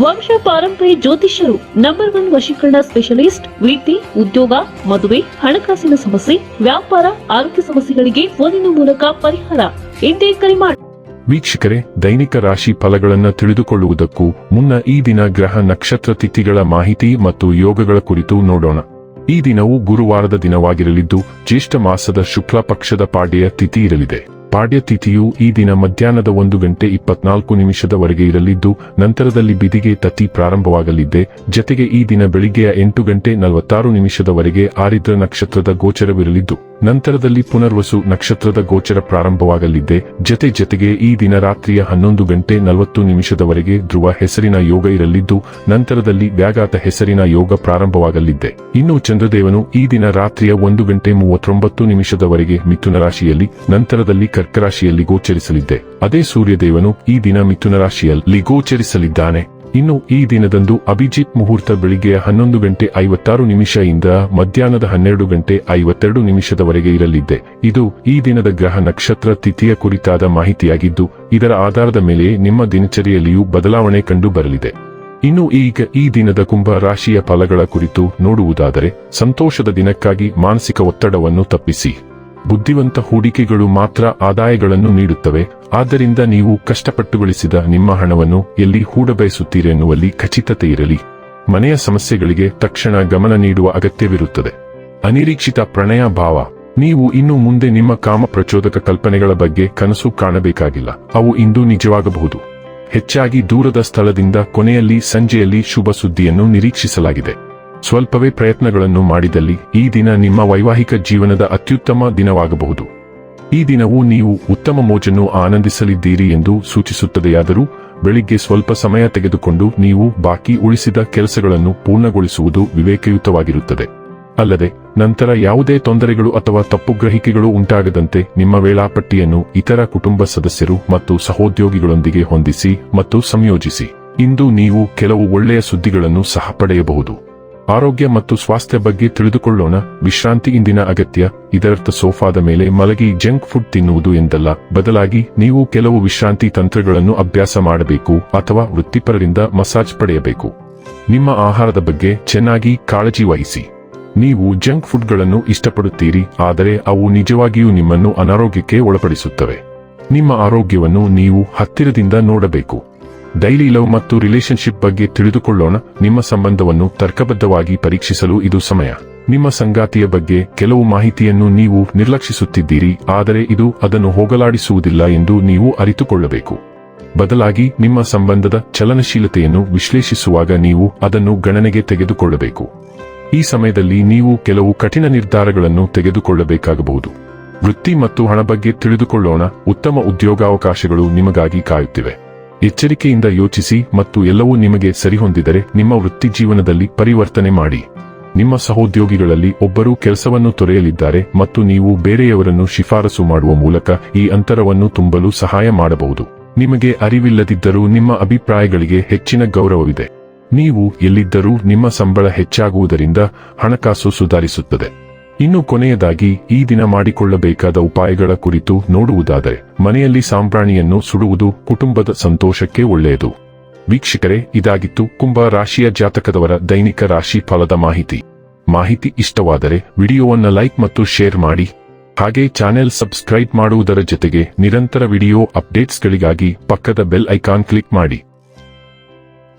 ವಂಶ ಪಾರಂಪರ್ಯ ಜ್ಯೋತಿಷ್ಯರು ನಂಬರ್ ಒನ್ ವಶೀಕರಣ ಸ್ಪೆಷಲಿಸ್ಟ್ ವೃತ್ತಿ ಉದ್ಯೋಗ, ಮದುವೆ, ಹಣಕಾಸಿನ ಸಮಸ್ಯೆ, ವ್ಯಾಪಾರ, ಆರೋಗ್ಯ ಸಮಸ್ಯೆಗಳಿಗೆ ಫೋನಿನ ಮೂಲಕ ಪರಿಹಾರ. ಇಂದೇ ಕರೆ ಮಾಡಿ ವೀಕ್ಷಕರೇ, ದೈನಿಕ ರಾಶಿ ಫಲಗಳನ್ನು ತಿಳಿದುಕೊಳ್ಳುವುದಕ್ಕೂ ಮುನ್ನ ಈ ದಿನ ಗ್ರಹ ನಕ್ಷತ್ರ ತಿಥಿಗಳ ಮಾಹಿತಿ ಮತ್ತು ಯೋಗಗಳ ಕುರಿತು ನೋಡೋಣ. ಈ ದಿನವು ಗುರುವಾರದ ದಿನವಾಗಿರಲಿದ್ದು, ಜ್ಯೇಷ್ಠ ಮಾಸದ ಶುಕ್ಲ ಪಕ್ಷದ ಪಾಡ್ಯ ತಿಥಿ ಇರಲಿದೆ. ಪಾಡ್ಯ ತಿಥಿಯು ಈ ದಿನ ಮಧ್ಯಾಹ್ನದ ಒಂದು ಗಂಟೆ ಇಪ್ಪತ್ನಾಲ್ಕು ನಿಮಿಷದವರೆಗೆ ಇರಲಿದ್ದು, ನಂತರದಲ್ಲಿ ಬಿದಿಗೆ ತತಿ ಪ್ರಾರಂಭವಾಗಲಿದ್ದೆ. ಜತೆಗೆ ಈ ದಿನ ಬೆಳಿಗ್ಗೆಯ ಎಂಟು ಗಂಟೆ ನಲವತ್ತಾರು ನಿಮಿಷದವರೆಗೆ ಆರಿದ್ರ ನಕ್ಷತ್ರದ ಗೋಚರವಿರಲಿದ್ದು. ನಂತರದಲ್ಲಿ ಪುನರ್ವಸು ನಕ್ಷತ್ರದ ಗೋಚರ ಪ್ರಾರಂಭವಾಗಲಿದ್ದೆ ಜತೆ ಜತೆಗೆ ಈ ದಿನ ರಾತ್ರಿಯ ಹನ್ನೊಂದು ಗಂಟೆ ನಲವತ್ತು ನಿಮಿಷದವರೆಗೆ ಧ್ರುವ ಹೆಸರಿನ ಯೋಗ ಇರಲಿದ್ದು, ನಂತರದಲ್ಲಿ ವ್ಯಾಘಾತ ಹೆಸರಿನ ಯೋಗ ಪ್ರಾರಂಭವಾಗಲಿದ್ದೆ ಇನ್ನು ಚಂದ್ರದೇವನು ಈ ದಿನ ರಾತ್ರಿಯ ಒಂದು ಗಂಟೆ ಮೂವತ್ತೊಂಬತ್ತು ನಿಮಿಷದವರೆಗೆ ಮಿಥುನ ರಾಶಿಯಲ್ಲಿ, ನಂತರದಲ್ಲಿ ಕರ್ಕರಾಶಿಯಲ್ಲಿ ಗೋಚರಿಸಲಿದ್ದೆ ಅದೇ ಸೂರ್ಯದೇವನು ಈ ದಿನ ಮಿಥುನ ರಾಶಿಯಲ್ಲಿ ಗೋಚರಿಸಲಿದ್ದಾನೆ. ಇನ್ನು ಈ ದಿನದಂದು ಅಭಿಜಿತ್ ಮುಹೂರ್ತ ಬೆಳಿಗ್ಗೆ ಹನ್ನೊಂದು ಗಂಟೆ ಐವತ್ತಾರು ನಿಮಿಷದಿಂದ ಮಧ್ಯಾಹ್ನದ ಹನ್ನೆರಡು ಗಂಟೆ ಐವತ್ತೆರಡು ನಿಮಿಷದವರೆಗೆ ಇರಲಿದೆ. ಇದು ಈ ದಿನದ ಗ್ರಹ ನಕ್ಷತ್ರ ತಿಥಿಯ ಕುರಿತಾದ ಮಾಹಿತಿಯಾಗಿದ್ದು, ಇದರ ಆಧಾರದ ಮೇಲೆ ನಿಮ್ಮ ದಿನಚರಿಯಲ್ಲಿಯೂ ಬದಲಾವಣೆ ಕಂಡು ಬರಲಿದೆ. ಇನ್ನು ಈಗ ಈ ದಿನದ ಕುಂಭ ರಾಶಿಯ ಫಲಗಳ ಕುರಿತು ನೋಡುವುದಾದರೆ, ಸಂತೋಷದ ದಿನಕ್ಕಾಗಿ ಮಾನಸಿಕ ಒತ್ತಡವನ್ನು ತಪ್ಪಿಸಿ. ಬುದ್ಧಿವಂತ ಹೂಡಿಕೆಗಳು ಮಾತ್ರ ಆದಾಯಗಳನ್ನು ನೀಡುತ್ತವೆ. ಆದ್ದರಿಂದ ನೀವು ಕಷ್ಟಪಟ್ಟು ಗಳಿಸಿದ ನಿಮ್ಮ ಹಣವನ್ನು ಎಲ್ಲಿ ಹೂಡಬಯಸುತ್ತೀರೆನ್ನುವಲ್ಲಿ ಖಚಿತತೆ ಇರಲಿ. ಮನೆಯ ಸಮಸ್ಯೆಗಳಿಗೆ ತಕ್ಷಣ ಗಮನ ನೀಡುವ ಅಗತ್ಯವಿರುತ್ತದೆ. ಅನಿರೀಕ್ಷಿತ ಪ್ರಣಯ ಭಾವ ನೀವು ಇನ್ನು ಮುಂದೆ ನಿಮ್ಮ ಕಾಮ ಪ್ರಚೋದಕ ಕಲ್ಪನೆಗಳ ಬಗ್ಗೆ ಕನಸು ಕಾಣಬೇಕಾಗಿಲ್ಲ. ಅವು ಇಂದು ನಿಜವಾಗಬಹುದು. ಹೆಚ್ಚಾಗಿ ದೂರದ ಸ್ಥಳದಿಂದ ಕೊನೆಯಲ್ಲಿ ಸಂಜೆಯಲ್ಲಿ ಶುಭ ಸುದ್ದಿಯನ್ನು ನಿರೀಕ್ಷಿಸಲಾಗಿದೆ. ಸ್ವಲ್ಪವೇ ಪ್ರಯತ್ನಗಳನ್ನು ಮಾಡಿದಲ್ಲಿ ಈ ದಿನ ನಿಮ್ಮ ವೈವಾಹಿಕ ಜೀವನದ ಅತ್ಯುತ್ತಮ ದಿನವಾಗಬಹುದು. ಈ ದಿನವು ನೀವು ಉತ್ತಮ ಮೋಜನ್ನು ಆನಂದಿಸಲಿದ್ದೀರಿ ಎಂದು ಸೂಚಿಸುತ್ತದೆಯಾದರೂ, ಬೆಳಿಗ್ಗೆ ಸ್ವಲ್ಪ ಸಮಯ ತೆಗೆದುಕೊಂಡು ನೀವು ಬಾಕಿ ಉಳಿಸಿದ ಕೆಲಸಗಳನ್ನು ಪೂರ್ಣಗೊಳಿಸುವುದು ವಿವೇಕಯುತವಾಗಿರುತ್ತದೆ. ಅಲ್ಲದೆ, ನಂತರ ಯಾವುದೇ ತೊಂದರೆಗಳು ಅಥವಾ ತಪ್ಪುಗ್ರಹಿಕೆಗಳು ಉಂಟಾಗದಂತೆ ನಿಮ್ಮ ವೇಳಾಪಟ್ಟಿಯನ್ನು ಇತರ ಕುಟುಂಬ ಸದಸ್ಯರು ಮತ್ತು ಸಹೋದ್ಯೋಗಿಗಳೊಂದಿಗೆ ಹೊಂದಿಸಿ ಮತ್ತು ಸಂಯೋಜಿಸಿ. ಇಂದು ನೀವು ಕೆಲವು ಒಳ್ಳೆಯ ಸುದ್ದಿಗಳನ್ನು ಸಹ ಪಡೆಯಬಹುದು. ಆರೋಗ್ಯ ಮತ್ತು ಸ್ವಾಸ್ಥ್ಯ ಬಗ್ಗೆ ತಿಳಿದುಕೊಳ್ಳೋಣ. ವಿಶ್ರಾಂತಿ ಇಂದಿನ ಅಗತ್ಯ. ಇದರರ್ಥ ಸೋಫಾದ ಮೇಲೆ ಮಲಗಿ ಜಂಕ್ ಫುಡ್ ತಿನ್ನುವುದು ಎಂದಲ್ಲ. ಬದಲಾಗಿ ನೀವು ಕೆಲವು ವಿಶ್ರಾಂತಿ ತಂತ್ರಗಳನ್ನು ಅಭ್ಯಾಸ ಮಾಡಬೇಕು ಅಥವಾ ವೃತ್ತಿಪರರಿಂದ ಮಸಾಜ್ ಪಡೆಯಬೇಕು. ನಿಮ್ಮ ಆಹಾರದ ಬಗ್ಗೆ ಚೆನ್ನಾಗಿ ಕಾಳಜಿ ವಹಿಸಿ. ನೀವು ಜಂಕ್ ಫುಡ್ಗಳನ್ನು ಇಷ್ಟಪಡುತ್ತೀರಿ, ಆದರೆ ಅವು ನಿಜವಾಗಿಯೂ ನಿಮ್ಮನ್ನು ಅನಾರೋಗ್ಯಕ್ಕೆ ಒಳಪಡಿಸುತ್ತವೆ. ನಿಮ್ಮ ಆರೋಗ್ಯವನ್ನು ನೀವು ಹತ್ತಿರದಿಂದ ನೋಡಬೇಕು. ಡೈಲಿ ಲವ್ ಮತ್ತು ರಿಲೇಶನ್ಶಿಪ್ ಬಗ್ಗೆ ತಿಳಿದುಕೊಳ್ಳೋಣ. ನಿಮ್ಮ ಸಂಬಂಧವನ್ನು ತರ್ಕಬದ್ಧವಾಗಿ ಪರೀಕ್ಷಿಸಲು ಇದು ಸಮಯ. ನಿಮ್ಮ ಸಂಗಾತಿಯ ಬಗ್ಗೆ ಕೆಲವು ಮಾಹಿತಿಯನ್ನು ನೀವು ನಿರ್ಲಕ್ಷಿಸುತ್ತಿದ್ದೀರಿ, ಆದರೆ ಇದು ಅದನ್ನು ಹೋಗಲಾಡಿಸುವುದಿಲ್ಲ ಎಂದು ನೀವು ಅರಿತುಕೊಳ್ಳಬೇಕು. ಬದಲಾಗಿ, ನಿಮ್ಮ ಸಂಬಂಧದ ಚಲನಶೀಲತೆಯನ್ನು ವಿಶ್ಲೇಷಿಸುವಾಗ ನೀವು ಅದನ್ನು ಗಣನೆಗೆ ತೆಗೆದುಕೊಳ್ಳಬೇಕು. ಈ ಸಮಯದಲ್ಲಿ ನೀವು ಕೆಲವು ಕಠಿಣ ನಿರ್ಧಾರಗಳನ್ನು ತೆಗೆದುಕೊಳ್ಳಬೇಕಾಗಬಹುದು. ವೃತ್ತಿ ಮತ್ತು ಹಣ ಬಗ್ಗೆ ತಿಳಿದುಕೊಳ್ಳೋಣ. ಉತ್ತಮ ಉದ್ಯೋಗಾವಕಾಶಗಳು ನಿಮಗಾಗಿ ಕಾಯುತ್ತಿವೆ. ಎಚ್ಚರಿಕೆಯಿಂದ ಯೋಚಿಸಿ ಮತ್ತು ಎಲ್ಲವೂ ನಿಮಗೆ ಸರಿಹೊಂದಿದರೆ ನಿಮ್ಮ ವೃತ್ತಿ ಜೀವನದಲ್ಲಿ ಪರಿವರ್ತನೆ ಮಾಡಿ. ನಿಮ್ಮ ಸಹೋದ್ಯೋಗಿಗಳಲ್ಲಿ ಒಬ್ಬರು ಕೆಲಸವನ್ನು ತೊರೆಯಲಿದ್ದಾರೆ ಮತ್ತು ನೀವು ಬೇರೆಯವರನ್ನು ಶಿಫಾರಸು ಮಾಡುವ ಮೂಲಕ ಈ ಅಂತರವನ್ನು ತುಂಬಲು ಸಹಾಯ ಮಾಡಬಹುದು. ನಿಮಗೆ ಅರಿವಿಲ್ಲದಿದ್ದರೂ ನಿಮ್ಮ ಅಭಿಪ್ರಾಯಗಳಿಗೆ ಹೆಚ್ಚಿನ ಗೌರವವಿದೆ. ನೀವು ಎಲ್ಲಿದ್ದರೂ ನಿಮ್ಮ ಸಂಬಳ ಹೆಚ್ಚಾಗುವುದರಿಂದ ಹಣಕಾಸು ಸುಧಾರಿಸುತ್ತದೆ. ಇನ್ನು ಕೊನೆಯದಾಗಿ ಈ ದಿನ ಮಾಡಿಕೊಳ್ಳಬೇಕಾದ ಉಪಾಯಗಳ ಕುರಿತು ನೋಡುವುದಾದರೆ, ಮನೆಯಲ್ಲಿ ಸಾಂಬ್ರಾಣಿಯನ್ನು ಸುಡುವುದು ಕುಟುಂಬದ ಸಂತೋಷಕ್ಕೆ ಒಳ್ಳೆಯದು. ವೀಕ್ಷಕರೇ, ಇದಾಗಿತ್ತು ಕುಂಭ ರಾಶಿಯ ಜಾತಕದವರ ದೈನಿಕ ರಾಶಿ ಫಲದ ಮಾಹಿತಿ. ಮಾಹಿತಿ ಇಷ್ಟವಾದರೆ ವಿಡಿಯೋವನ್ನು ಲೈಕ್ ಮತ್ತು ಶೇರ್ ಮಾಡಿ. ಹಾಗೆ ಚಾನೆಲ್ ಸಬ್ಸ್ಕ್ರೈಬ್ ಮಾಡುವುದರ ಜೊತೆಗೆ ನಿರಂತರ ವಿಡಿಯೋ ಅಪ್ಡೇಟ್ಸ್ಗಳಿಗಾಗಿ ಪಕ್ಕದ ಬೆಲ್ ಐಕಾನ್ ಕ್ಲಿಕ್ ಮಾಡಿ.